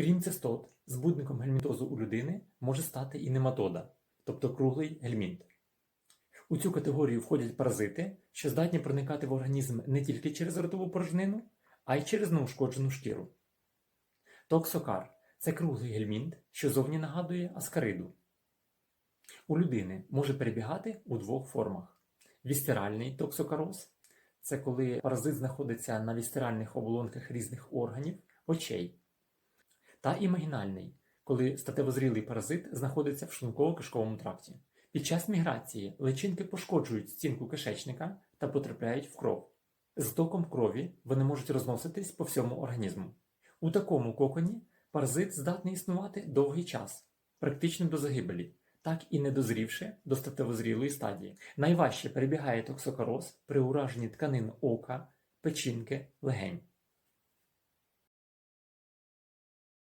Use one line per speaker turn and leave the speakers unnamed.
Крім цистот, збудником гельмінтозу у людини може стати і нематода, тобто круглий гельмінт. У цю категорію входять паразити, що здатні проникати в організм не тільки через ротову порожнину, а й через неушкоджену шкіру. Токсокар це круглий гельмінт, що зовні нагадує аскариду. У людини може перебігати у двох формах: вістеральний токсокароз це коли паразит знаходиться на вістеральних оболонках різних органів, очей, та імагінальний, коли статевозрілий паразит знаходиться в шлунково-кишковому тракті. Під час міграції личинки пошкоджують стінку кишечника та потрапляють в кров. З током крові вони можуть розноситись по всьому організму. У такому коконі паразит здатний існувати довгий час, практично до загибелі, так і не дозрівши до статевозрілої стадії. Найважче перебігає токсокароз при ураженні тканин ока, печінки, легень.